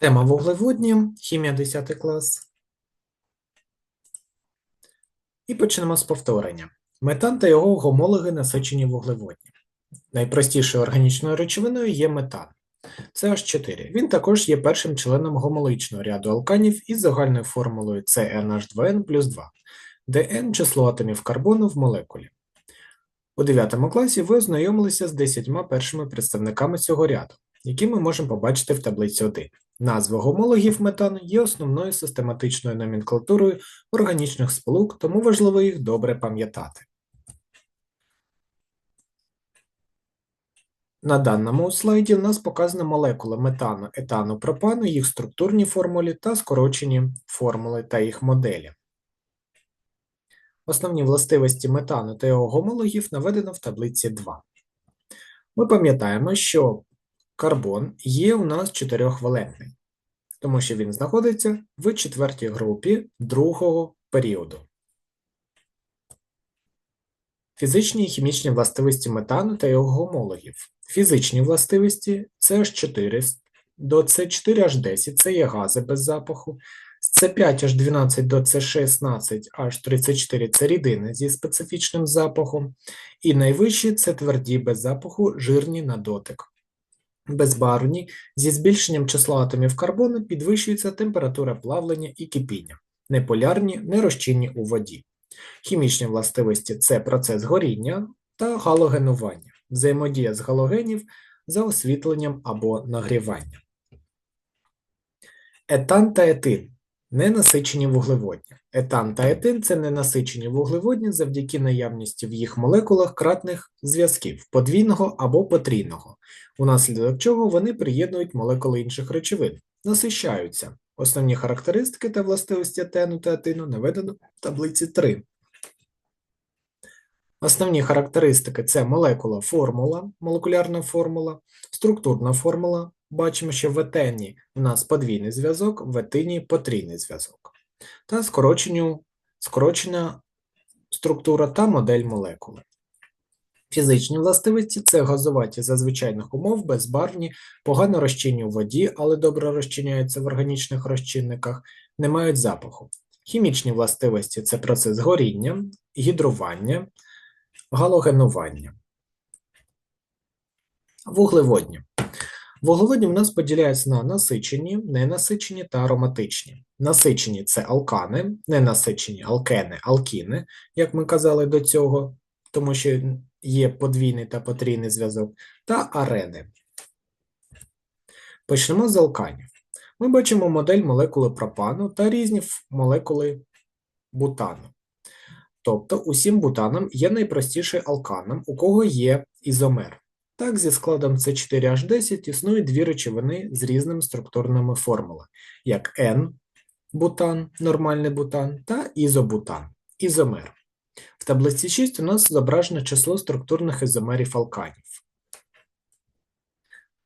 Тема вуглеводні, хімія 10 клас. І почнемо з повторення. Метан та його гомологи насичені вуглеводні. Найпростішою органічною речовиною є метан. Це H4. Він також є першим членом гомологічного ряду алканів із загальною формулою CnH2n плюс 2, де n – число атомів карбону в молекулі. У 9 класі ви ознайомилися з 10 першими представниками цього ряду, які ми можемо побачити в таблиці 1. Назви гомологів метану є основною систематичною номенклатурою органічних сполук, тому важливо їх добре пам'ятати. На даному слайді у нас показано молекули метану, етану, пропану, їх структурні формулі та скорочені формули та їх моделі. Основні властивості метану та його гомологів наведено в таблиці 2. Ми пам'ятаємо, що карбон є у нас чотирьохвалентний, тому що він знаходиться в четвертій групі другого періоду. Фізичні і хімічні властивості метану та його гомологів. Фізичні властивості це H4 до С4H10 це є гази без запаху, з С5H12 до С16H34 це рідини зі специфічним запахом, і найвищі це тверді без запаху, жирні на дотик. Безбарвні зі збільшенням числа атомів карбону підвищується температура плавлення і кипіння, неполярні, нерозчинні у воді. Хімічні властивості це процес горіння та галогенування, взаємодія з галогенів за освітленням або нагріванням. Етан та етин ненасичені вуглеводні. Етан та етин це ненасичені вуглеводні завдяки наявності в їх молекулах кратних зв'язків подвійного або потрійного, унаслідок чого вони приєднують молекули інших речовин, насищаються. Основні характеристики та властивості етену та етину наведено в таблиці 3. Основні характеристики це молекула формула, молекулярна формула, структурна формула. Бачимо, що в етені у нас подвійний зв'язок, в етині потрійний зв'язок. Та скорочена структура та модель молекули. Фізичні властивості це газуваті за звичайних умов, безбарвні, погано розчинні у воді, але добре розчиняються в органічних розчинниках, не мають запаху. Хімічні властивості це процес горіння, гідрування, галогенування. Вуглеводні. Вуглеводні в нас поділяються на насичені, ненасичені та ароматичні. Насичені це алкани, ненасичені алкени, алкіни, як ми казали до цього, тому що є подвійний та потрійний зв'язок, та арени. Почнемо з алканів. Ми бачимо модель молекули пропану та різні молекули бутану. Тобто усім бутанам є найпростіший алканом, у кого є ізомер. Так, зі складом С4H10 існують дві речовини з різними структурними формулами, як N-бутан, нормальний бутан, та ізобутан, ізомер. В таблиці 6 у нас зображено число структурних ізомерів алканів.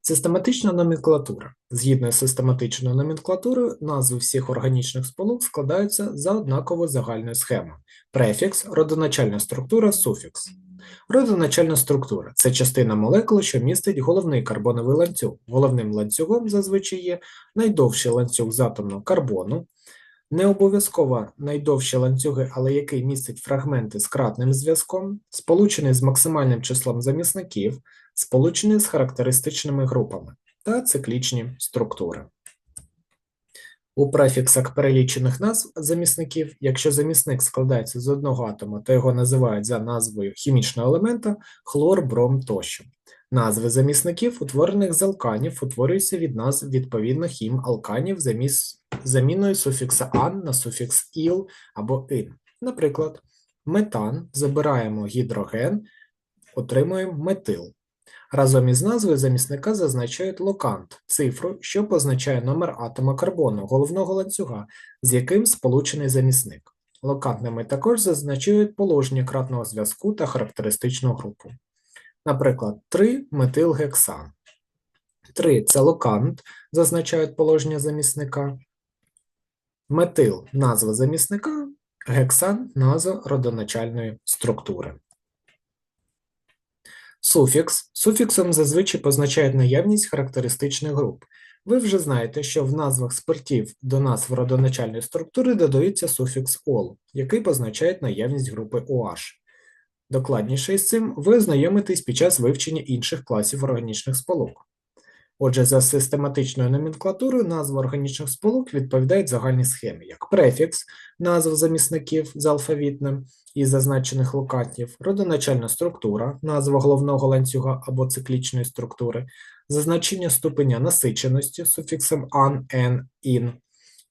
Систематична номенклатура. Згідно з систематичною номенклатурою, назви всіх органічних сполук складаються за однаковою загальною схемою. Префікс, родоначальна структура, суфікс. Родоначальна структура це частина молекули, що містить головний карбоновий ланцюг. Головним ланцюгом зазвичай є найдовший ланцюг з атомного карбону, не обов'язково найдовші ланцюги, але який містить фрагменти з кратним зв'язком, сполучений з максимальним числом замісників, сполучений з характеристичними групами та циклічні структури. У префіксах перелічених назв замісників, якщо замісник складається з одного атома, то його називають за назвою хімічного елемента хлор, бром тощо. Назви замісників, утворених з алканів, утворюються від назв відповідних їм алканів заміс... заміною суфікса ан на суфікс іл або ин. Наприклад, метан забираємо гідроген, отримуємо метил. Разом із назвою замісника зазначають локант, цифру, що позначає номер атома карбону, головного ланцюга, з яким сполучений замісник. Локантними також зазначають положення кратного зв'язку та характеристичну групу. Наприклад, 3 метилгексан. 3 це локант, зазначають положення замісника. Метил назва замісника, гексан назва родоначальної структури. Суфікс. Суфіксом зазвичай позначають наявність характеристичних груп. Ви вже знаєте, що в назвах спиртів до назв родоначальної структури додається суфікс ол, який позначає наявність групи OH. Докладніше із цим ви ознайомитесь під час вивчення інших класів органічних сполук. Отже, за систематичною номенклатурою назви органічних сполук відповідають загальній схемі, як префікс, назв замісників з алфавітним і зазначених локатів, родоначальна структура, назва головного ланцюга або циклічної структури, зазначення ступеня насиченості суфіксом an, en, in,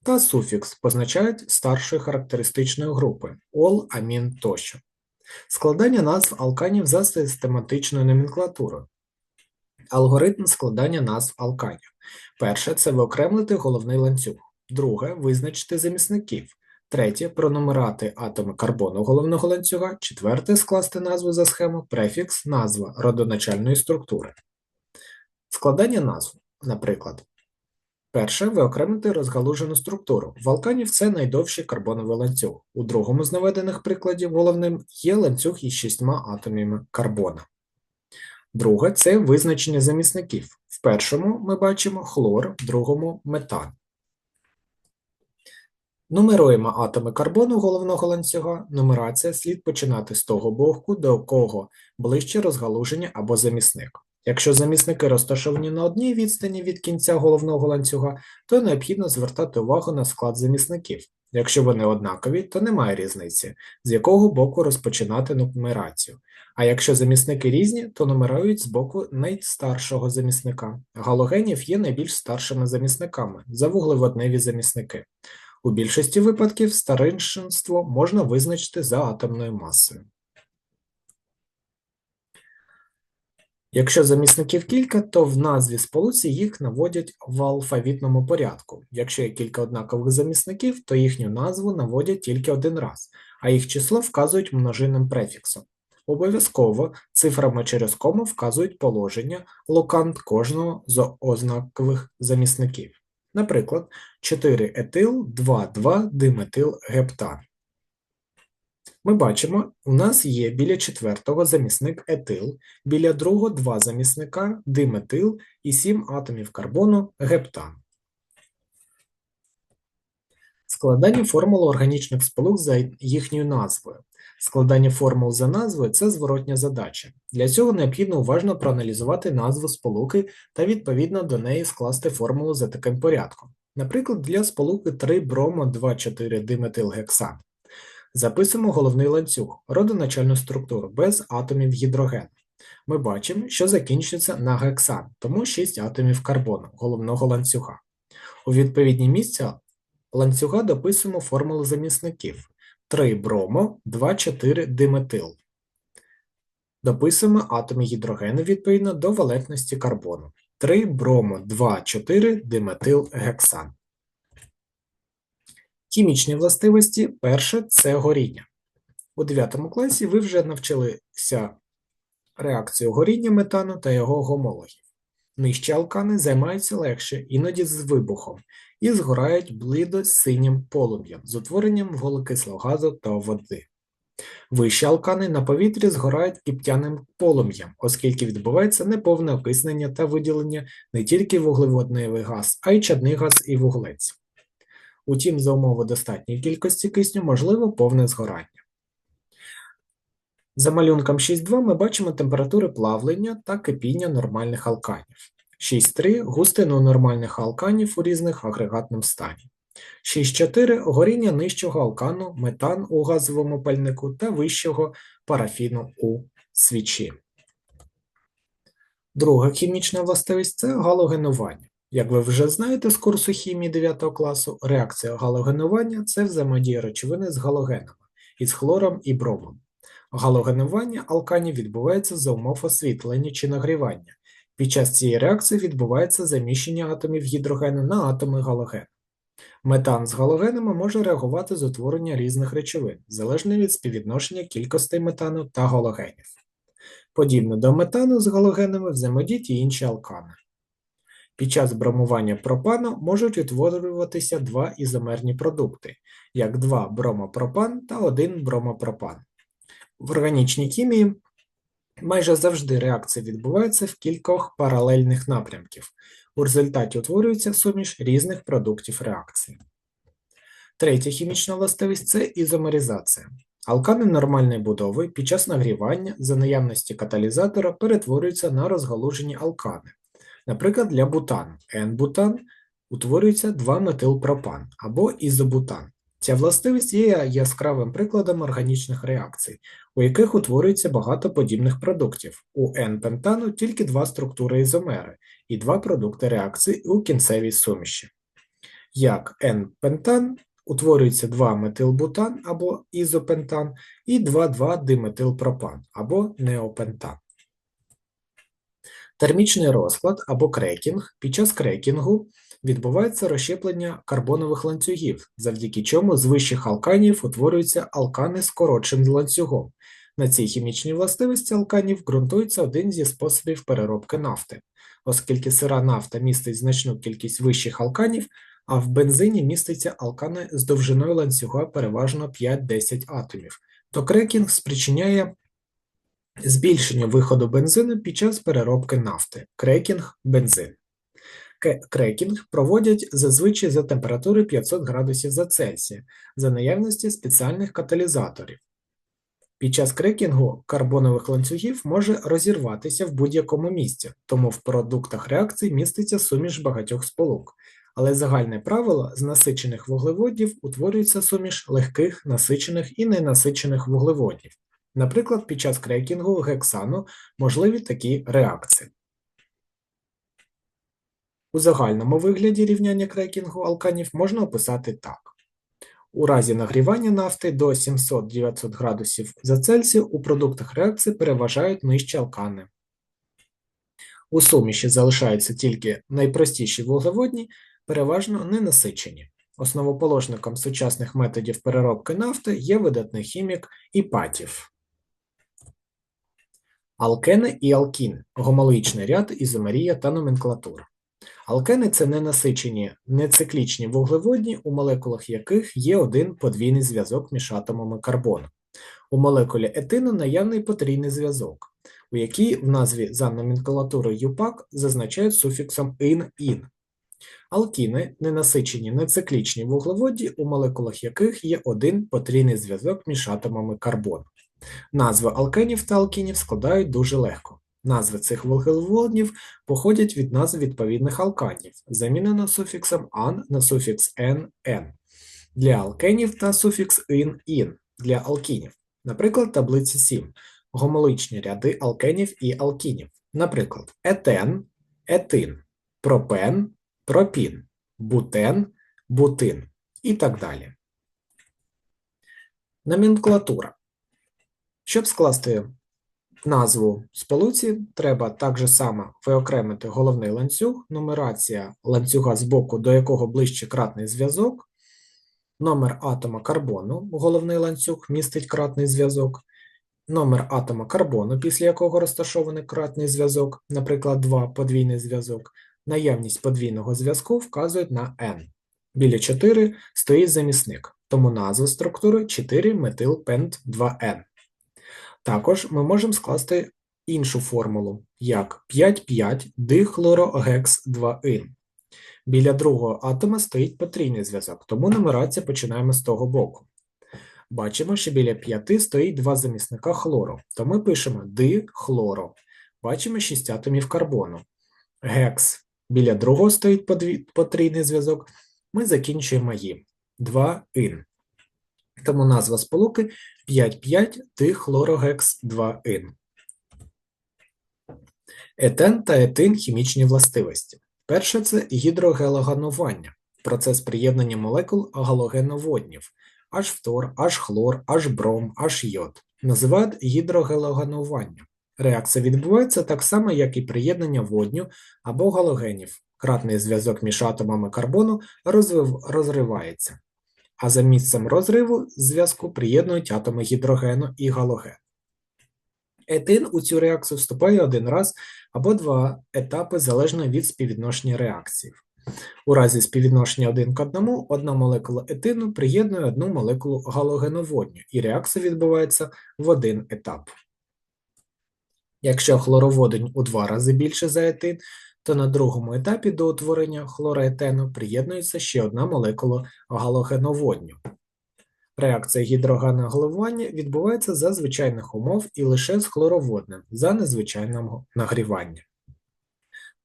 та суфікс позначають старшої характеристичної групи ол, амін тощо. Складання назв алканів за систематичною номенклатурою. Алгоритм складання назв алканів. Перше це виокремлити головний ланцюг. Друге визначити замісників. Третє пронумерати атоми карбону головного ланцюга. Четверте скласти назву за схему, префікс, назва родоначальної структури. Складання назв, наприклад. Перше виокремити розгалужену структуру. В алканів це найдовший карбоновий ланцюг. У другому з наведених прикладів головним є ланцюг із шістьма атомами карбона. Друге це визначення замісників. В першому ми бачимо хлор, в другому метан. Нумеруємо атоми карбону головного ланцюга. Нумерація слід починати з того боку, до кого ближче розгалуження або замісник. Якщо замісники розташовані на одній відстані від кінця головного ланцюга, то необхідно звертати увагу на склад замісників. Якщо вони однакові, то немає різниці, з якого боку розпочинати нумерацію. А якщо замісники різні, то нумерують з боку найстаршого замісника. Галогенів є найбільш старшими замісниками за вуглеводневі замісники. У більшості випадків стариншинство можна визначити за атомною масою. Якщо замісників кілька, то в назві сполуці їх наводять в алфавітному порядку. Якщо є кілька однакових замісників, то їхню назву наводять тільки один раз, а їх число вказують множинним префіксом. Обов'язково цифрами через кому вказують положення локант кожного з ознакових замісників. Наприклад, 4 етил, 2, 2 диметил гептан. Ми бачимо, у нас є біля четвертого замісник етил, біля другого два замісника диметил і 7 атомів карбону гептан. Складання формул органічних сполук за їхньою назвою. Складання формул за назвою це зворотня задача. Для цього необхідно уважно проаналізувати назву сполуки та відповідно до неї скласти формулу за таким порядком. Наприклад, для сполуки 3 бромо 2,4 диметилгексан. Записуємо головний ланцюг, родоначальну структуру без атомів гідрогену. Ми бачимо, що закінчується на гексан, тому 6 атомів карбону, головного ланцюга. У відповідні місця ланцюга дописуємо формулу замісників 3 бромо, 2, 4 диметил. Дописуємо атоми гідрогену відповідно до валентності карбону. 3 бромо, 2, 4 диметил гексан. Хімічні властивості перше це горіння. У 9 класі ви вже навчилися реакцію горіння метану та його гомологів. Нижчі алкани займаються легше, іноді з вибухом, і згорають блидо синім полум'ям з утворенням вуглекислого газу та води. Вищі алкани на повітрі згорають кіптяним полум'ям, оскільки відбувається неповне окиснення та виділення не тільки вуглеводневий газ, а й чадний газ і вуглець. Утім, за умови достатньої кількості кисню можливо повне згорання. За малюнком 6.2 ми бачимо температури плавлення та кипіння нормальних алканів. 6.3 густину нормальних алканів у різних агрегатному стані. 6.4 горіння нижчого алкану, метан у газовому пальнику та вищого парафіну у свічі. Друга хімічна властивість це галогенування. Як ви вже знаєте з курсу хімії 9 класу, реакція галогенування це взаємодія речовини з галогенами, із хлором і бромом. Галогенування алканів відбувається за умов освітлення чи нагрівання. Під час цієї реакції відбувається заміщення атомів гідрогену на атоми галогену. Метан з галогенами може реагувати з утворення різних речовин, залежно від співвідношення кількостей метану та галогенів. Подібно до метану з галогенами взаємодіють і інші алкани. Під час бромування пропану можуть утворюватися два ізомерні продукти, як 2 бромопропан та 1 бромопропан. В органічній хімії Майже завжди реакція відбувається в кількох паралельних напрямків. У результаті утворюється суміш різних продуктів реакції. Третя хімічна властивість це ізомеризація. Алкани нормальної будови під час нагрівання за наявності каталізатора перетворюються на розгалужені алкани. Наприклад, для бутану N-бутан утворюється 2-метилпропан або ізобутан. Ця властивість є яскравим прикладом органічних реакцій, у яких утворюється багато подібних продуктів. У N-пентану тільки два структури ізомери і два продукти реакції у кінцевій суміші. Як N-пентан утворюється 2-метилбутан або ізопентан і 2,2-диметилпропан або неопентан. Термічний розклад або крекінг під час крекінгу відбувається розщеплення карбонових ланцюгів, завдяки чому з вищих алканів утворюються алкани з коротшим ланцюгом. На цій хімічній властивості алканів ґрунтується один зі способів переробки нафти, оскільки сира нафта містить значну кількість вищих алканів, а в бензині міститься алкани з довжиною ланцюга переважно 5-10 атомів, то крекінг спричиняє збільшення виходу бензину під час переробки нафти, крекінг бензин. Крекінг проводять зазвичай за температури 500 градусів за Цельсія за наявності спеціальних каталізаторів. Під час крекінгу карбонових ланцюгів може розірватися в будь-якому місці, тому в продуктах реакції міститься суміш багатьох сполук. Але загальне правило з насичених вуглеводів утворюється суміш легких, насичених і ненасичених вуглеводів. Наприклад, під час крекінгу гексану можливі такі реакції. У загальному вигляді рівняння крекінгу алканів можна описати так. У разі нагрівання нафти до 700-900 градусів за Цельсію у продуктах реакції переважають нижчі алкани. У суміші залишаються тільки найпростіші вуглеводні, переважно ненасичені. Основоположником сучасних методів переробки нафти є видатний хімік Іпатів. Алкени і алкіни гомологічний ряд, ізомерія та номенклатура. Алкени це ненасичені, нециклічні вуглеводні, у молекулах яких є один подвійний зв'язок між атомами карбону. У молекулі етину наявний потрійний зв'язок, у якій в назві за номенклатурою ЮПАК зазначають суфіксом ин-ін. Алкіни ненасичені нециклічні вуглеводі, у молекулах яких є один потрійний зв'язок між атомами карбону. Назви алкенів та алкінів складають дуже легко. Назви цих вуглеводнів походять від назв відповідних алканів, замінено суфіксом ан на суфікс н-н для алкенів та суфікс ин-ін для алкінів. Наприклад, таблиці 7. Гомоличні ряди алкенів і алкінів. Наприклад, етен, етин, пропен, пропін, бутен, бутин і так далі. Номенклатура. Щоб скласти назву сполуці, треба так же само виокремити головний ланцюг, нумерація ланцюга з боку, до якого ближче кратний зв'язок, номер атома карбону, головний ланцюг містить кратний зв'язок, номер атома карбону, після якого розташований кратний зв'язок, наприклад, 2 подвійний зв'язок, наявність подвійного зв'язку вказують на N. Біля 4 стоїть замісник, тому назва структури 4 метилпент 2N. Також ми можемо скласти іншу формулу, як 5,5 дихлорогекс 2ин. Біля другого атома стоїть потрійний зв'язок, тому нумерація починаємо з того боку. Бачимо, що біля 5 стоїть два замісника хлору, то ми пишемо дихлоро. Бачимо 6 атомів карбону. Гекс. Біля другого стоїть потрійний зв'язок. Ми закінчуємо їм 2ин. Тому назва сполуки 5,5-дихлорогекс-2ин. Етен та етин хімічні властивості. Перше це гідрогелоганування, процес приєднання молекул галогеноводнів H-фтор, H-хлор, H-бром, H-йод. Називають гідрогелоганування. Реакція відбувається так само, як і приєднання водню або галогенів. Кратний зв'язок між атомами карбону розривається а за місцем розриву зв'язку приєднують атоми гідрогену і галоген. Етин у цю реакцію вступає один раз або два етапи залежно від співвідношення реакцій. У разі співвідношення один к одному одна молекула етину приєднує одну молекулу галогеноводню, і реакція відбувається в один етап. Якщо хлороводень у два рази більше за етин, то на другому етапі до утворення хлороетену приєднується ще одна молекула галогеноводню. Реакція гідрогеноголовування відбувається за звичайних умов і лише з хлороводнем за незвичайного нагрівання.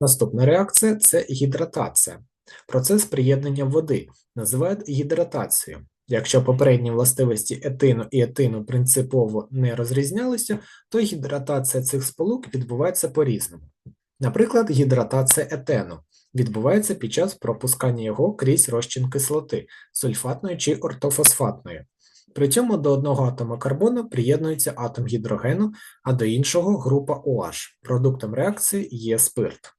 Наступна реакція це гідратація. Процес приєднання води називають гідратацією. Якщо попередні властивості етину і етину принципово не розрізнялися, то гідратація цих сполук відбувається по-різному. Наприклад, гідратація етену відбувається під час пропускання його крізь розчин кислоти сульфатної чи ортофосфатної. При цьому до одного атома карбону приєднується атом гідрогену, а до іншого група OH. Продуктом реакції є спирт.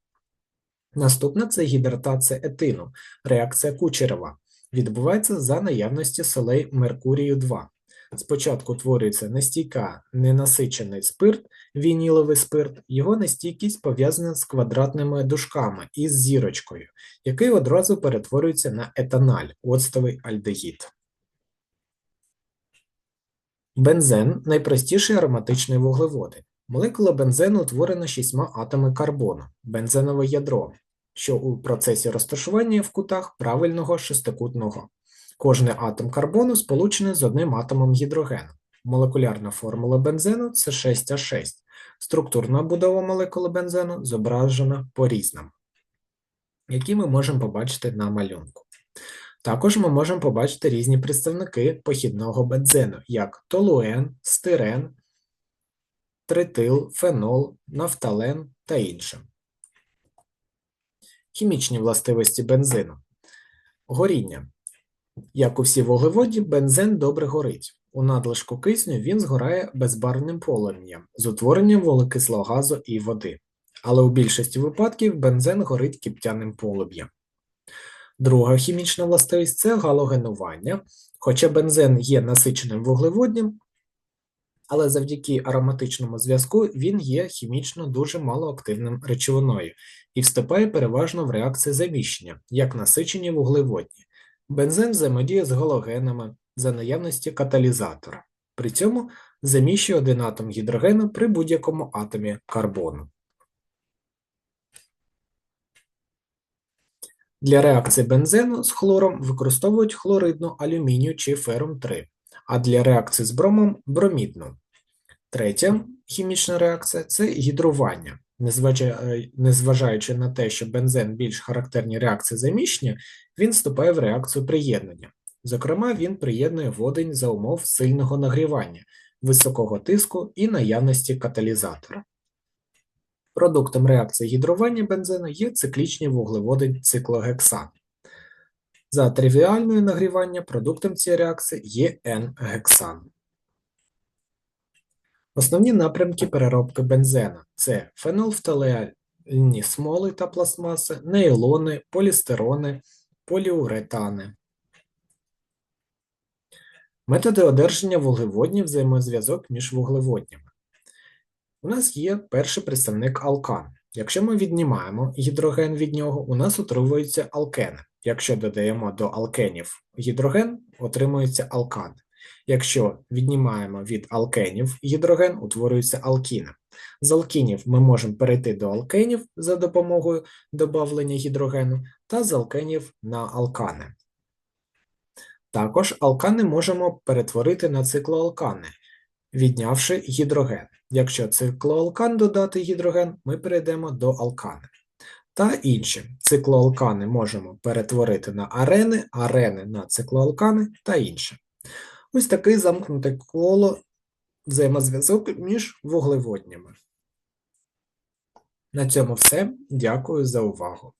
Наступна це гідратація етину, реакція Кучерова. Відбувається за наявності солей Меркурію 2. Спочатку утворюється нестійка ненасичений спирт, вініловий спирт, його нестійкість пов'язана з квадратними дужками із зірочкою, який одразу перетворюється на етаналь, оцтовий альдегід. Бензен найпростіший ароматичний вуглеводень. Молекула бензену утворена шістьма атомами карбону, бензенове ядро, що у процесі розташування в кутах правильного шестикутного. Кожний атом карбону сполучений з одним атомом гідрогену. Молекулярна формула бензену це 6А6. Структурна будова молекули бензену зображена по-різному, які ми можемо побачити на малюнку. Також ми можемо побачити різні представники похідного бензену, як толуен, стирен, тритил, фенол, нафтален та інше. Хімічні властивості бензину. Горіння. Як у всі вуглеводі, бензин добре горить. У надлишку кисню він згорає безбарвним полум'ям з утворенням вуглекислого газу і води. Але у більшості випадків бензин горить киптяним полум'ям. Друга хімічна властивість це галогенування. Хоча бензин є насиченим вуглеводнем, але завдяки ароматичному зв'язку він є хімічно дуже малоактивним речовиною і вступає переважно в реакції заміщення, як насичені вуглеводні. Бензин взаємодіє з галогенами за наявності каталізатора, при цьому заміщує один атом гідрогену при будь-якому атомі карбону. Для реакції бензену з хлором використовують хлоридну алюмінію чи ферум 3, а для реакції з бромом бромідну. Третя хімічна реакція це гідрування. Незважаючи на те, що бензен більш характерні реакції заміщення, він вступає в реакцію приєднання. Зокрема, він приєднує водень за умов сильного нагрівання, високого тиску і наявності каталізатора. Продуктом реакції гідрування бензину є циклічні вуглеводи циклогексан. За тривіальною нагрівання продуктом цієї реакції є N-гексан. Основні напрямки переробки бензена це фенолфталеальні смоли та пластмаси, нейлони, полістерони, поліуретани. Методи одержання вуглеводнів взаємозв'язок між вуглеводнями. У нас є перший представник алкан. Якщо ми віднімаємо гідроген від нього, у нас утворюються алкени. Якщо додаємо до алкенів гідроген, отримуються алкани. Якщо віднімаємо від алкенів гідроген, утворюється алкіни. З алкінів ми можемо перейти до алкенів за допомогою додавлення гідрогену, та з алкенів на алкани. Також алкани можемо перетворити на циклоалкани, віднявши гідроген. Якщо циклоалкан додати гідроген, ми перейдемо до алкани. Та інші циклоалкани можемо перетворити на арени, арени на циклоалкани та інше. Ось такий замкнуте коло взаємозв'язок між вуглеводнями. На цьому все. Дякую за увагу.